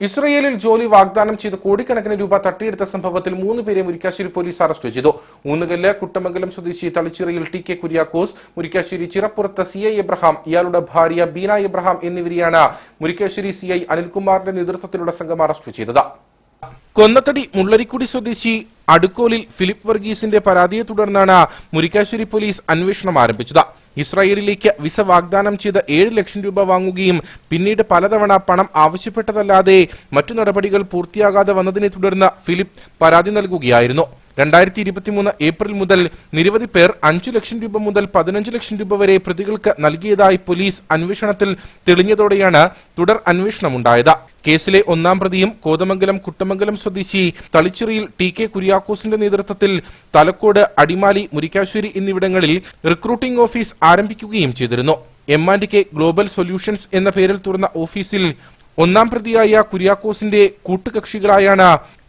ഇസ്രയേലിൽ ജോലി വാഗ്ദാനം ചെയ്ത് കോടിക്കണക്കിന് രൂപ തട്ടിയെടുത്ത സംഭവത്തിൽ മൂന്ന് പേരെ മുരിക്കാശ്ശേരി പോലീസ് അറസ്റ്റ് ചെയ്തു. ഊന്നുകല്ല് കുട്ടമംഗലം സ്വദേശി തളിച്ചിറയിൽ T K Kuriakose Murickassery Chirappurath C I Abraham ഇയാളുടെ ഭാര്യ ബീന എബ്രഹാം എന്നിവരെയാണ് മുരിക്കാശ്ശേരി സി ഐ അനിൽകുമാറിന്റെ നേതൃത്വത്തിലുള്ള സംഘം അറസ്റ്റ് ചെയ്തത്. കൊന്നത്തടി മുള്ളരിക്കുടി സ്വദേശി അടുക്കോലിൽ ഫിലിപ്പ് വർഗീസിന്റെ പരാതിയെ തുടർന്നാണ് മുരിക്കാശ്ശേരി പോലീസ് അന്വേഷണം ആരംഭിച്ചത്. ഇസ്രായേലിലേക്ക് വിസ വാഗ്ദാനം ചെയ്ത് ഏഴ് ലക്ഷം രൂപ വാങ്ങുകയും പിന്നീട് പലതവണ പണം ആവശ്യപ്പെട്ടതല്ലാതെ മറ്റു നടപടികൾ പൂർത്തിയാകാതെ വന്നതിനെ തുടർന്ന് ഫിലിപ്പ് പരാതി നൽകുകയായിരുന്നു. രണ്ടായിരത്തി ഇരുപത്തിമൂന്ന് ഏപ്രിൽ മുതൽ നിരവധി പേർ അഞ്ചു ലക്ഷം രൂപ മുതൽ പതിനഞ്ച് ലക്ഷം രൂപ വരെ പ്രതികൾക്ക് നൽകിയതായി പോലീസ് അന്വേഷണത്തിൽ തെളിഞ്ഞതോടെയാണ് തുടർ അന്വേഷണമുണ്ടായത്. കേസിലെ ഒന്നാം പ്രതിയും കോതമംഗലം കുട്ടമംഗലം സ്വദേശി തളിച്ചിറിയിൽ ടി കെ കുര്യാക്കോസിന്റെ നേതൃത്വത്തിൽ തലക്കോട് അടിമാലി മുരിക്കാശ്ശേരി എന്നിവിടങ്ങളിൽ റിക്രൂട്ടിംഗ് ഓഫീസ് ആരംഭിക്കുകയും ചെയ്തിരുന്നു. M and K global solutions എന്ന പേരിൽ തുറന്ന ഓഫീസിൽ ഒന്നാം പ്രതിയായ കുര്യാക്കോസിന്റെ കൂട്ടുകക്ഷികളായാണ്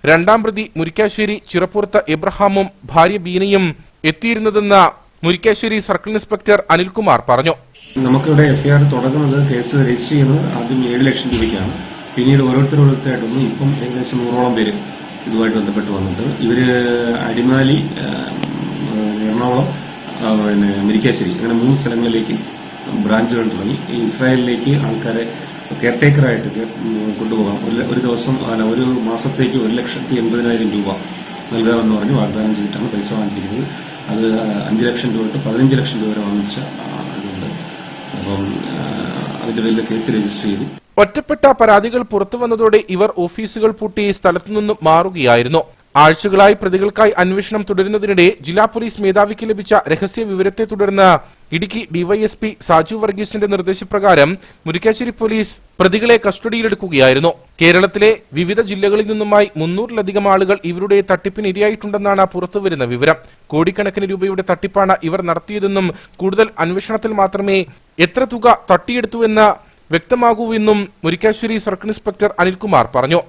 രണ്ടാം പ്രതി മുരിക്കാശ്ശേരി ചിറപ്പുറത്ത് എബ്രഹാമും ഭാര്യ ബീനയും എത്തിയിരുന്നതെന്ന് മുരിക്കാശ്ശേരി സർക്കിൾ ഇൻസ്പെക്ടർ അനിൽകുമാർ പറഞ്ഞു. നമുക്കിവിടെ എഫ്ഐആർ തുടങ്ങുന്നത് കേസ് രജിസ്റ്റർ ചെയ്യുന്നത് ആദ്യം ഏഴ് ലക്ഷം രൂപയ്ക്കാണ്. പിന്നീട് ഓരോരുത്തർ ഇപ്പം ഏകദേശം നൂറോളം പേര് ഇതുമായിട്ട് ബന്ധപ്പെട്ട് വന്നിട്ട് ഇവർ അടിമാലി എറണാകുളം പിന്നെ മുരിക്കാശ്ശേരി അങ്ങനെ മൂന്ന് സ്ഥലങ്ങളിലേക്ക് ബ്രാഞ്ചുകൾ തുടങ്ങി. ഇസ്രായേലിലേക്ക് ആൾക്കാരെ കെയർടേക്കറായിട്ട് ടേക്കറായിട്ട് കൊണ്ടുപോകാം. ഒരു ഒരു ദിവസം അല്ല ഒരു മാസത്തേക്ക് ഒരു ലക്ഷത്തി എൺപതിനായിരം രൂപ നൽകാമെന്ന് പറഞ്ഞ് വാഗ്ദാനം ചെയ്തിട്ടാണ് പൈസ വാങ്ങിച്ചിരിക്കുന്നത്. അത് അഞ്ച് ലക്ഷം രൂപ തൊട്ട് പതിനഞ്ച് ലക്ഷം രൂപ വരെ വാങ്ങിച്ച ഇതുണ്ട് അപ്പം ഒറ്റപ്പെട്ട പരാതികൾ പുറത്തു വന്നതോടെ ഇവർ ഓഫീസുകൾ പൂട്ടി സ്ഥലത്തുനിന്നും മാറുകയായിരുന്നു. ആഴ്ചകളായി പ്രതികൾക്കായി അന്വേഷണം തുടരുന്നതിനിടെ ജില്ലാ പോലീസ് മേധാവിക്ക് ലഭിച്ച രഹസ്യ വിവരത്തെ തുടർന്ന് ഇടുക്കി ഡിവൈഎസ്പി സാജു വർഗീസിന്റെ നിർദ്ദേശപ്രകാരം മുരിക്കാശ്ശേരി പോലീസ് പ്രതികളെ കസ്റ്റഡിയിലെടുക്കുകയായിരുന്നു. കേരളത്തിലെ വിവിധ ജില്ലകളിൽ നിന്നുമായി മുന്നൂറിലധികം ആളുകൾ ഇവരുടെ തട്ടിപ്പിന് ഇരയായിട്ടുണ്ടെന്നാണ് പുറത്തുവരുന്ന വിവരം. കോടിക്കണക്കിന് രൂപയുടെ തട്ടിപ്പാണ് ഇവർ നടത്തിയതെന്നും കൂടുതൽ അന്വേഷണത്തിൽ മാത്രമേ എത്ര തുക തട്ടിയെടുത്തുവെന്ന് വ്യക്തമാകൂവെന്നും മുരിക്കാശ്ശേരി സർക്കിൾ ഇൻസ്പെക്ടർ അനിൽകുമാർ പറഞ്ഞു.